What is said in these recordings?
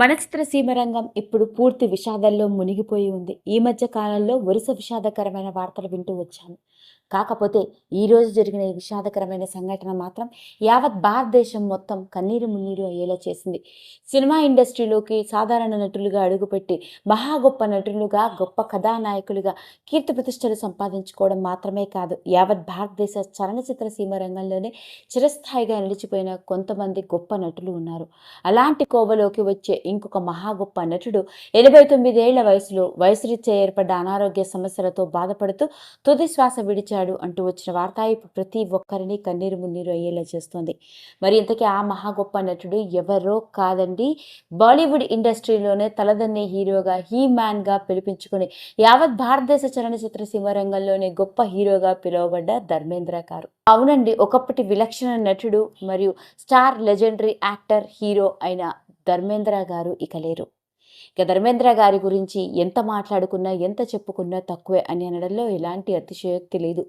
మన చిత్రసీమ రంగం ఇప్పుడు పూర్తి విషాదంలో మునిగిపోయి ఉంది. ఈ మధ్య కాలంలో వరుస విషాదకరమైన వార్తలు వింటూ వచ్చాను. కాకపోతే ఈరోజు జరిగిన ఈ విషాదకరమైన సంఘటన మాత్రం యావత్ భారతదేశం మొత్తం కన్నీరు మున్నీరు అయ్యేలా చేసింది. సినిమా ఇండస్ట్రీలోకి సాధారణ నటులుగా అడుగుపెట్టి మహా గొప్ప నటులుగా గొప్ప కథానాయకులుగా కీర్తి ప్రతిష్టలు సంపాదించుకోవడం మాత్రమే కాదు యావత్ భారతదేశ చలనచిత్ర సీమ రంగంలోనే చిరస్థాయిగా నిలిచిపోయిన కొంతమంది గొప్ప నటులు ఉన్నారు. అలాంటి కోవలోకి వచ్చే ఇంకొక మహా గొప్ప నటుడు ఎనభై తొమ్మిదేళ్ళ వయసులో వయసురీత్యా ఏర్పడ్డ అనారోగ్య సమస్యలతో బాధపడుతూ తుది శ్వాస విడిచాడు అంటూ వచ్చిన వార్త ఇప్పుడు ప్రతి ఒక్కరిని కన్నీరు మున్నీరు అయ్యేలా చేస్తుంది. మరి ఇంతకీ ఆ మహా గొప్ప నటుడు ఎవరో కాదండి. బాలీవుడ్ ఇండస్ట్రీలోనే తలదన్నే హీరోగా హీ మ్యాన్గా పిలిపించుకుని యావత్ భారతదేశ చలనచిత్ర సినిమా రంగంలోనే గొప్ప హీరోగా పిలువబడ్డ ధర్మేంద్ర గారు. అవునండి ఒకప్పటి విలక్షణ నటుడు మరియు స్టార్ లెజెండరీ యాక్టర్ హీరో అయిన ధర్మేంద్ర గారు ఇక లేరు. ఇక ధర్మేంద్ర గారి గురించి ఎంత మాట్లాడుకున్నా ఎంత చెప్పుకున్నా తక్కువే అని అనడంలో ఎలాంటి అతిశయోక్తి లేదు.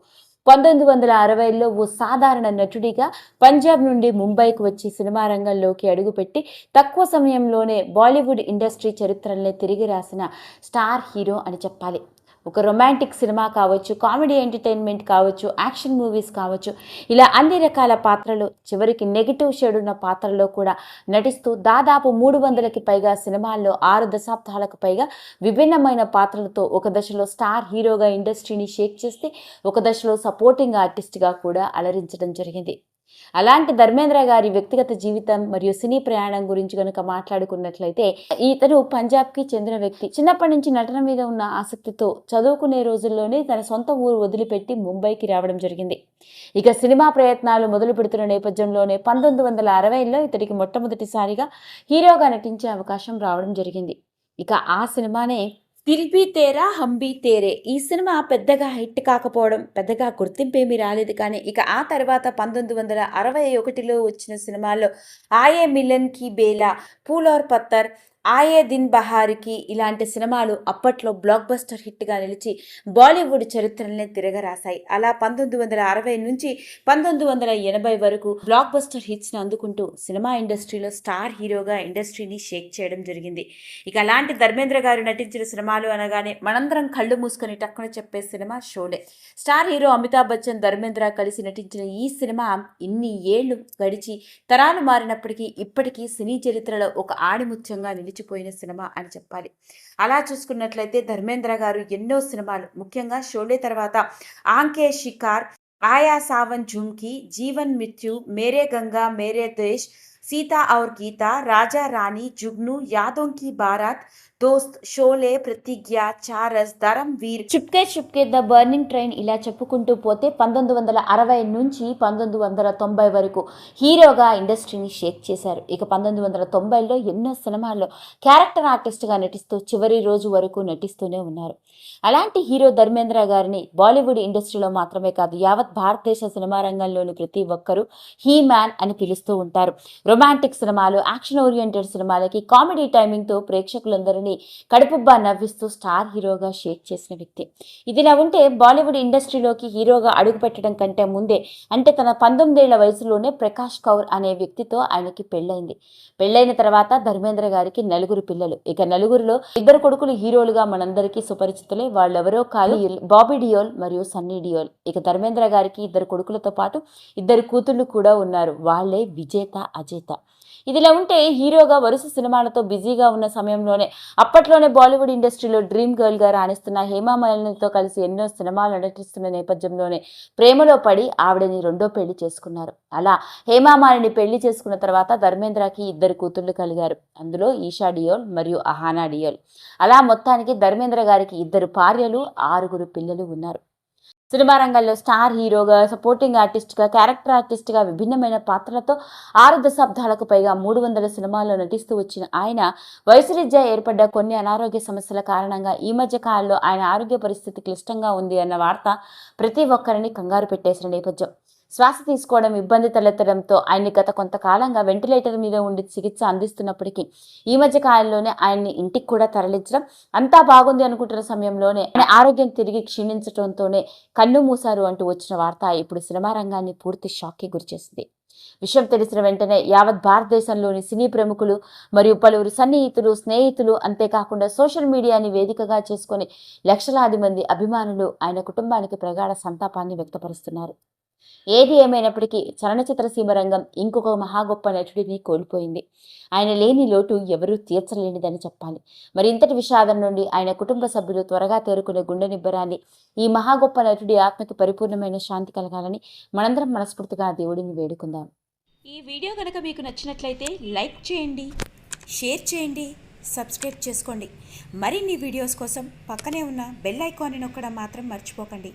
పంతొమ్మిది వందల అరవైలో ఓ సాధారణ నటుడిగా పంజాబ్ నుండి ముంబైకి వచ్చి సినిమా రంగంలోకి అడుగుపెట్టి తక్కువ సమయంలోనే బాలీవుడ్ ఇండస్ట్రీ చరిత్రల్ని తిరిగి రాసిన స్టార్ హీరో అని చెప్పాలి. ఒక రొమాంటిక్ సినిమా కావచ్చు కామెడీ ఎంటర్టైన్మెంట్ కావచ్చు యాక్షన్ మూవీస్ కావచ్చు ఇలా అన్ని రకాల పాత్రలు చివరికి నెగిటివ్ షేడ్ ఉన్న పాత్రలో కూడా నటిస్తూ దాదాపు మూడు వందలకి పైగా సినిమాల్లో ఆరు దశాబ్దాలకు పైగా విభిన్నమైన పాత్రలతో ఒక దశలో స్టార్ హీరోగా ఇండస్ట్రీని షేక్ చేస్తే ఒక దశలో సపోర్టింగ్ ఆర్టిస్ట్గా కూడా అలరించడం జరిగింది. అలాంటి ధర్మేంద్ర గారి వ్యక్తిగత జీవితం మరియు సినీ ప్రయాణం గురించి కనుక మాట్లాడుకున్నట్లయితే ఇతను పంజాబ్కి చెందిన వ్యక్తి. చిన్నప్పటి నుంచి నటన మీద ఉన్న ఆసక్తితో చదువుకునే రోజుల్లోనే తన సొంత ఊరు వదిలిపెట్టి ముంబైకి రావడం జరిగింది. ఇక సినిమా ప్రయత్నాలు మొదలు పెడుతున్న నేపథ్యంలోనే పంతొమ్మిది వందల అరవైలో ఇతడికి మొట్టమొదటిసారిగా హీరోగా నటించే అవకాశం రావడం జరిగింది. ఇక ఆ సినిమానే దిల్బీ తేరా హంబీ తేరే. ఈ సినిమా పెద్దగా హిట్ కాకపోవడం పెద్దగా గుర్తింపు ఏమీ రాలేదు కానీ ఇక ఆ తర్వాత పంతొమ్మిది వందల అరవై ఒకటిలో వచ్చిన సినిమాల్లో ఆయే మిలన్కి బేలా పూలోర్ పత్తర్ ఆయే దిన్ బహార్కి ఇలాంటి సినిమాలు అప్పట్లో బ్లాక్ బస్టర్ హిట్గా నిలిచి బాలీవుడ్ చరిత్రల్ని తిరగరాశాయి. అలా పంతొమ్మిది వందల అరవై నుంచి పంతొమ్మిది వందల ఎనభై వరకు బ్లాక్ బస్టర్ హిట్స్ని అందుకుంటూ సినిమా ఇండస్ట్రీలో స్టార్ హీరోగా ఇండస్ట్రీని షేక్ చేయడం జరిగింది. ఇక అలాంటి ధర్మేంద్ర గారు నటించిన సినిమాలు అనగానే మనందరం కళ్ళు మూసుకొని టక్కున చెప్పే cinema Sholay. Star hero Amitabh Bachchan Dharmendra కలిసి నటించిన ఈ సినిమా ఇన్ని ఏళ్ళు గడిచి తరాలు మారినప్పటికీ ఇప్పటికీ సినీ చరిత్రలో ఒక ఆణిముత్యంగా నిలిచిపోయిన సినిమా అని చెప్పాలి. అలా చూసుకున్నట్లయితే ధర్మేంద్ర గారు ఎన్నో సినిమాలు ముఖ్యంగా షోలే తర్వాత ఆంకే షికార్ ఆయా సావన్ ఝుమ్కి జీవన్ మృత్యు మేరే గంగా మేరే దేశ్ సీతా ఔర్ గీత రాజా రాణి Jugnu Yaadonki Bharat Baarat Dost Sholay Pratigya Charas Dharam Veer. Chupke Chupke the burning train ఇలా చెప్పుకుంటూ పోతే పంతొమ్మిది వందల అరవై నుంచి పంతొమ్మిది వందల తొంభై వరకు హీరోగా ఇండస్ట్రీని షేక్ చేశారు. ఇక పంతొమ్మిది వందల తొంభైలో ఎన్నో సినిమాల్లో క్యారెక్టర్ ఆర్టిస్ట్గా నటిస్తూ చివరి రోజు వరకు నటిస్తూనే ఉన్నారు. అలాంటి హీరో ధర్మేంద్ర గారిని బాలీవుడ్ ఇండస్ట్రీలో మాత్రమే కాదు యావత్ భారతదేశ సినిమా రంగంలోని ప్రతి ఒక్కరూ హీ మ్యాన్ అని పిలుస్తూ ఉంటారు. రొమాంటిక్ సినిమాలు యాక్షన్ ఓరియంటెడ్ సినిమాలకి కామెడీ టైమింగ్తో ప్రేక్షకులందరినీ కడుపుబ్బా నవ్విస్తూ స్టార్ హీరోగా షేక్ చేసిన వ్యక్తి. ఇదిలా ఉంటే బాలీవుడ్ ఇండస్ట్రీలోకి హీరోగా అడుగుపెట్టడం కంటే ముందే అంటే తన పంతొమ్మిదేళ్ళ వయసులోనే ప్రకాష్ కౌర్ అనే వ్యక్తితో ఆయనకి పెళ్ళైంది పెళ్ళైన తర్వాత ధర్మేంద్ర గారికి నలుగురు పిల్లలు. ఇక నలుగురిలో ఇద్దరు కొడుకులు హీరోలుగా మనందరికీ సుపరిచితులే. వాళ్ళెవరో కాదు బాబీ డియోల్ మరియు సన్నీ డియోల్. ఇక ధర్మేంద్ర గారికి ఇద్దరు కొడుకులతో పాటు ఇద్దరు కూతుళ్ళు కూడా ఉన్నారు. వాళ్ళే విజేత అజేత. ఇదిలా ఉంటే హీరోగా వరుస సినిమాలతో బిజీగా ఉన్న సమయంలోనే అప్పట్లోనే బాలీవుడ్ ఇండస్ట్రీలో డ్రీమ్ గర్ల్గా రాణిస్తున్న హేమామాలినితో కలిసి ఎన్నో సినిమాలు నటిస్తున్న నేపథ్యంలోనే ప్రేమలో పడి ఆవిడని రెండో పెళ్ళి చేసుకున్నారు. అలా హేమామాలిని పెళ్ళి చేసుకున్న తర్వాత ధర్మేంద్రకి ఇద్దరు కూతుళ్ళు కలిగారు. అందులో ఈషా డియోల్ మరియు అహానా డియోల్. అలా మొత్తానికి ధర్మేంద్ర గారికి ఇద్దరు భార్యలు ఆరుగురు పిల్లలు ఉన్నారు. సినిమా రంగంలో స్టార్ హీరోగా సపోర్టింగ్ ఆర్టిస్ట్గా క్యారెక్టర్ ఆర్టిస్ట్గా విభిన్నమైన పాత్రలతో ఆరు దశాబ్దాలకు పైగా మూడు వందల సినిమాల్లో నటిస్తూ వచ్చిన ఆయన వయసురీత్యా ఏర్పడ్డ కొన్ని అనారోగ్య సమస్యల కారణంగా ఈ మధ్య కాలంలో ఆయన ఆరోగ్య పరిస్థితి క్లిష్టంగా ఉంది అన్న వార్త ప్రతి ఒక్కరిని కంగారు పెట్టేసిన నేపథ్యం. శ్వాస తీసుకోవడం ఇబ్బంది తలెత్తడంతో ఆయన్ని గత కొంతకాలంగా వెంటిలేటర్ మీద ఉండి చికిత్స అందిస్తున్నప్పటికీ ఈ మధ్య కాలంలోనే ఆయన్ని ఇంటికి కూడా తరలించడం అంతా బాగుంది అనుకుంటున్న సమయంలోనే ఆయన ఆరోగ్యం తిరిగి క్షీణించడంతోనే కన్ను మూశారు అంటూ వచ్చిన వార్త ఇప్పుడు సినిమా రంగాన్ని పూర్తి షాక్కి గురిచేసింది. విషయం తెలిసిన వెంటనే యావత్ భారతదేశంలోని సినీ ప్రముఖులు మరియు పలువురు సన్నిహితులు స్నేహితులు అంతేకాకుండా సోషల్ మీడియాని వేదికగా చేసుకొని లక్షలాది మంది అభిమానులు ఆయన కుటుంబానికి ప్రగాఢ సంతాపాన్ని వ్యక్తపరుస్తున్నారు. ఏది ఏమైనప్పటికీ చలనచిత్ర సీమ రంగం ఇంకొక మహా గొప్ప నటుడిని కోల్పోయింది. ఆయన లేని లోటు ఎవరూ తీర్చలేనిదని చెప్పాలి. మరి ఇంతటి విషాదం నుండి ఆయన కుటుంబ సభ్యులు త్వరగా తేరుకునే గుండె నిబ్బరాలి ఈ మహా గొప్ప నటుడి ఆత్మకి పరిపూర్ణమైన శాంతి కలగాలని మనందరం మనస్ఫూర్తిగా ఆ దేవుడిని వేడుకుందాం. ఈ వీడియో కనుక మీకు నచ్చినట్లయితే లైక్ చేయండి షేర్ చేయండి సబ్స్క్రైబ్ చేసుకోండి. మరిన్ని వీడియోస్ కోసం పక్కనే ఉన్న బెల్ ఐకాన్ని నొక్కడం మాత్రం మర్చిపోకండి.